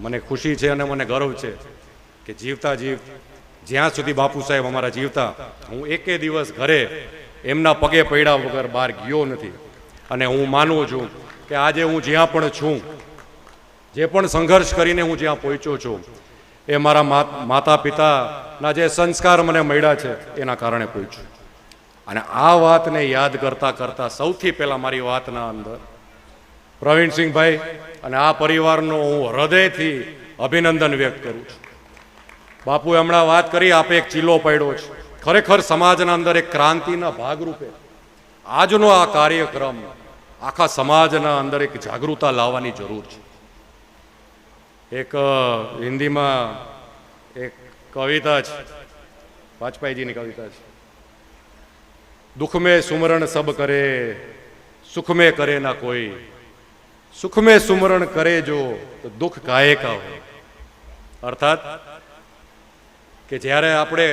મને ખુશી છે અને મને ગર્વ છે કે જીવતા જીવ, જ્યાં સુધી બાપુ સાહેબ અમારા જીવતા, હું એકે દિવસ ઘરે એમના પગે પડ્યા વગર બહાર ગયો નથી. અને હું માનું છું કે આજે હું જ્યાં પણ છું, જે પણ સંઘર્ષ કરીને હું જ્યાં પહોંચ્યો છું, એ મારા માતા પિતાના જે સંસ્કાર મને મળ્યા છે, એના કારણે પહોંચ્યું. અને આ વાતને યાદ કરતા કરતા સૌથી પહેલા મારી વાતના અંદર પ્રવીણસિંહભાઈ અને આ પરિવારનો હું હૃદયથી અભિનંદન વ્યક્ત કરું છું. બાપુએ હમણાં વાત કરી, આપે એક ચીલો પડ્યો છે. ખરેખર સમાજના અંદર એક ક્રાંતિના ભાગરૂપે આજનો આ કાર્યક્રમ આખા સમાજના અંદર એક જાગૃતતા લાવવાની જરૂર છે. એક હિન્દીમાં એક કવિતા છે. વાજપેયીજીની કવિતા છે. દુઃખ મેં સુમરણ સબ કરે, સુખ મેં કરે ના કોઈ સુખ મેં સુમરણ કરે જો, તો દુઃખ કાયે કા હોય અર્થાત કે જ્યારે આપણે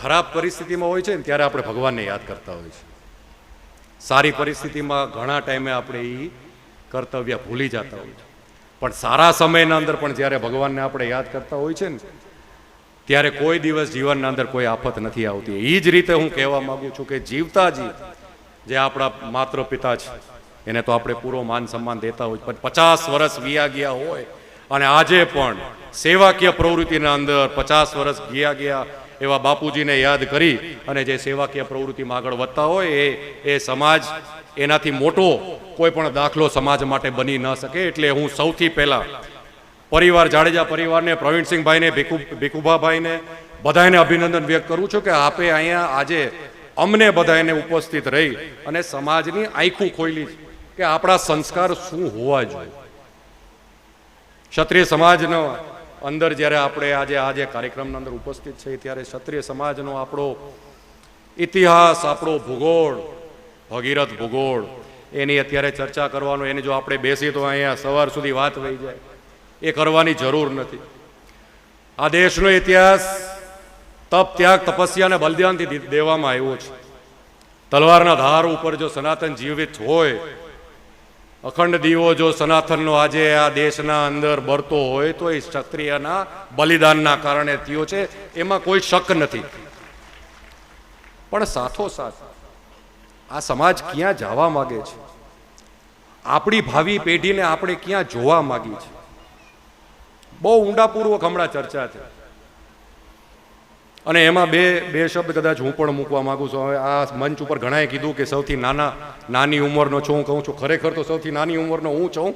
ખરાબ પરિસ્થિતિમાં હોય છે ને, ત્યારે આપણે ભગવાનને યાદ કરતા હોય છે. સારી પરિસ્થિતિમાં ઘણા ટાઈમે આપણે એ કર્તવ્ય ભૂલી જતા હોય છે. પણ સારા સમયના અંદર પણ જ્યારે ભગવાનને આપણે યાદ કરતા હોય છે ને, ત્યારે કોઈ દિવસ જીવનના અંદર કોઈ આફત નથી આવતી. એ જ રીતે હું કહેવા માગું છું કે જીવતા જીવ જે આપણા માત્ર પિતા છે. એને તો આપણે પૂરો માન સન્માન દેતા હોય. પણ પચાસ વર્ષ વિયા ગયા હોય અને આજે પણ સેવાકીય પ્રવૃત્તિના અંદર પચાસ વર્ષ ગયા ગયા એવા બાપુજીને યાદ કરી અને જે સેવાકીય પ્રવૃત્તિમાં આગળ વધતા હોય એ એ સમાજ એનાથી મોટો કોઈ પણ દાખલો સમાજ માટે બની ન શકે. એટલે હું સૌથી પહેલાં પરિવાર, જાડેજા પરિવારને, પ્રવીણસિંહભાઈને, ભીખુ, ભીખુભાભાઈને બધાને અભિનંદન વ્યક્ત કરું છું કે આપે અહીંયા આજે અમને બધાને ઉપસ્થિત રહી અને સમાજની આંખું ખોલી છે. કે આપણા સંસ્કાર શું હોવા જોઈએ? ક્ષત્રિય સમાજનો અંદર જ્યારે આપણે આજે આજે કાર્યક્રમના અંદર ઉપસ્થિત છે ત્યારે ક્ષત્રિય સમાજનો આપણો ઇતિહાસ, આપણો ભૂગોળ, ભગીરથ ભૂગોળ, એની અત્યારે ચર્ચા કરવાનો, એને જો આપણે બેસીએ તો અહીંયા સવાર સુધી વાત થઈ જાય. એ કરવાની જરૂર નથી. આ દેશનો ઇતિહાસ તપ, ત્યાગ, તપસ્યા અને બલિદાનથી દેવામાં આવ્યો છે. તલવારના ધાર ઉપર જો સનાતન જીવિત હોય અખંડ દીવો જો સનાતનનો આજે આ દેશના અંદર બળતો હોય તો એ ક્ષત્રિયના બલિદાનના કારણે થયો છે. એમાં કોઈ શક નથી. પણ સાથોસાથ આ સમાજ ક્યાં જવા માગે છે? આપણી ભાવિ પેઢીને આપણે ક્યાં જોવા માગી છે બહુ ઊંડાપૂર્વક હમણાં ચર્ચા છે અને એમાં બે બે શબ્દ કદાચ હું પણ મૂકવા માગું છું. હવે આ મંચ ઉપર ઘણાએ કીધું કે સૌથી નાના નાની ઉંમરનો છું. હું કહું છું, ખરેખર તો સૌથી નાની ઉંમરનો હું છું.